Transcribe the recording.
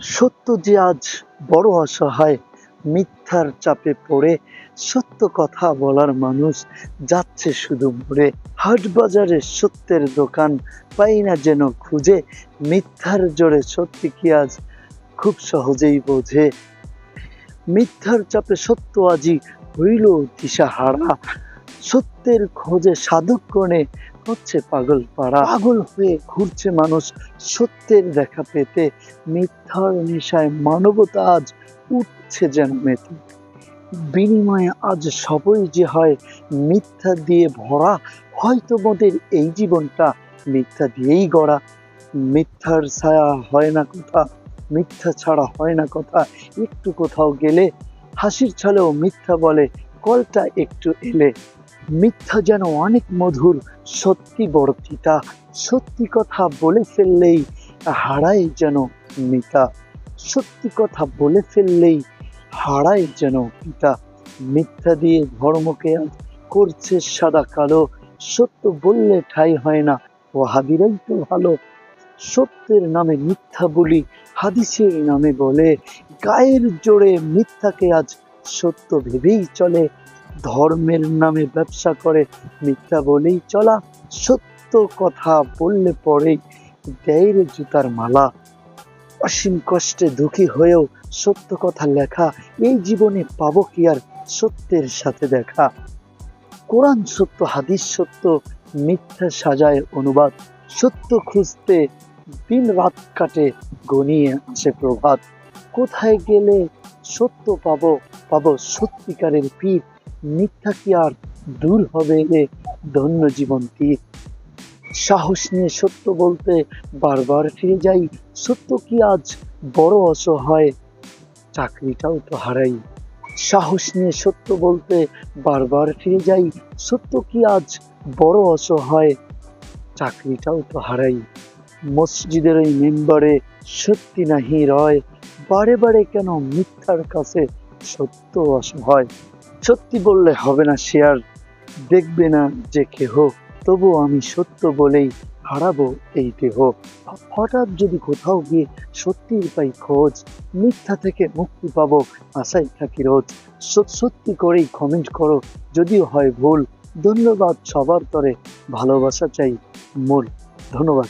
সত্য যে আজ বড় অসহায় মিথ্যার চাপে পড়ে, সত্য কথা বলার মানুষ যাচ্ছে শুধু মরে। হাট বাজারে সত্যের দোকান পাই না যেন খুঁজে, মিথ্যার জোরে সত্যি কি আজ খুব সহজেই বোঝে। মিথ্যার চাপে সত্য আজি হইল দিশাহারা সত্যের খোঁজে সাধক কোণে হচ্ছে পাগল পাড়া। পাগল হয়ে ঘুরছে মানুষ সত্যের দেখা পেতে। মিথ্যার নেশায় মানবতা আজ উঠছে যেন মেতে। বিনিময়ে আজ সবই যে হয় মিথ্যা দিয়ে ভরা, হয়তো মোদের এই জীবনটা মিথ্যা দিয়েই গড়া। মিথ্যার ছায়া হয় না কথা, মিথ্যা ছাড়া হয় না কথা। একটু কোথাও গেলে হাসির ছলেও মিথ্যা বলে, কলটা একটু এলে। মিথ্যা যেন অনেক মধুর, সত্যি বড় তিতা সত্যি কথা বলে ফেললেই হারায় যেন মিতা। সত্যি কথা বলে ফেললেই হারায় যেন পিতা। মিথ্যা দিয়ে ধর্মকে করছে সাদা কালো, সত্য বললে ঠাই হয় না ও হাবিরাই তো ভালো। সত্যের নামে মিথ্যা বলি, হাদিসের নামে বলে, গায়ের জোরে মিথ্যাকে আজ সত্য ভেবেই চলে ধর্মের নামে ব্যবসা করে মিথ্যা বলেই চলা, সত্য কথা বললে পরেই দেয় রে জুতার মালা। অসীম কষ্টে দুঃখী হয়েও সত্য কথা লেখা, এই জীবনে পাবো কি আর সত্যের সাথে দেখা? কোরআন সত্য, হাদিস সত্য, মিথ্যা সাজায় অনুবাদ। সত্য খুঁজতে দিন রাত কাটে, গনিয়ে আসে প্রভাত। কোথায় গেলে সত্য পাবো পাবো সত্যিকারের পীর? মিথ্যা কি আর দূর হবে রে ধন্য জীবন তীর সাহস নিয়ে সত্য বলতে বারবার ফিরে যাই, সত্য কি আজ বড় অসহায়? চাকরিটাও তো হারাই। সাহস নিয়ে সত্য বলতে বারবার ফিরে যাই, সত্য কি আজ বড় অসহায়? চাকরিটাও তো হারাই। মসজিদের ওই মেম্বারে সত্যি নাহি রয়, বারে বারে কেন মিথ্যার কাছে সত্য অসহায় সত্যি বললে হবে না শেয়ার দেখবে না যে কেহ তবু আমি সত্য বলেই হারাবো এই দেহ। হঠাৎ যদি কোথাও গিয়ে সত্যির পাই খোঁজ, মিথ্যা থেকে মুক্তি পাবো আশাই থাকি রোজ। সত- সত্যি করেই কমেন্ট করো, যদিও হয় ভুল। ধন্যবাদ সবার তরে। ভালোবাসা চাই মূল। ধন্যবাদ।